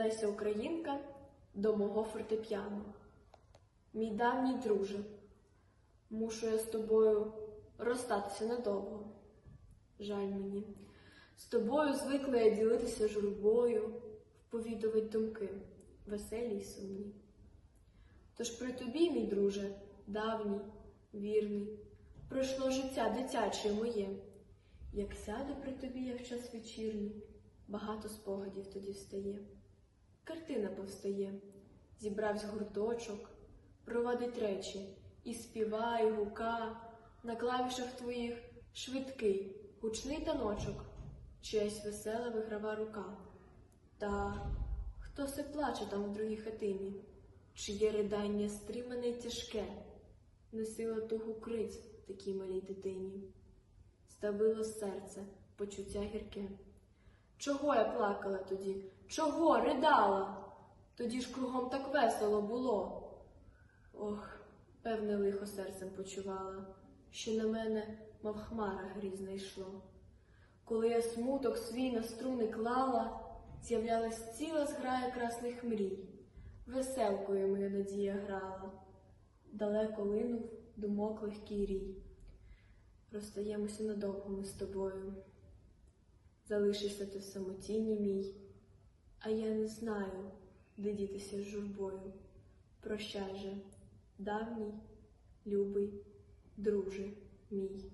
Леся Українка до мого фортепіано. Мій давній друже, мушу я з тобою розстатися надовго. Жаль мені. З тобою звикла я ділитися журбою, вповідувати думки, веселі й сумні. Тож при тобі, мій друже, давній, вірний, пройшло життя дитяче моє. Як сяду при тобі я в час вечірній, багато спогадів тоді встає. Картина повстає, зібравсь гурточок, провадить речі, і співа, і гука, на клавішах твоїх швидкий, гучний таночок, чиясь весела виграва рука. Та хто се плаче там в другій хатині, чиє ридання стримане й тяжке, носила тугу криць такій малій дитині. Ставило серце, почуття гірке. Чого я плакала тоді? Чого ридала? Тоді ж кругом так весело було. Ох, певне лихо серцем почувала, що на мене, мов хмара грізна йшло. Коли я смуток свій на струни клала, з'являлась ціла зграя красних мрій. Веселкою моя надія грала, далеко линув думок легкий рій. Розстаємося надовго ми з тобою. Залишишся ти в самотіні мій, а я не знаю, де дітися з журбою. Прощай же, давній, любий, друже мій.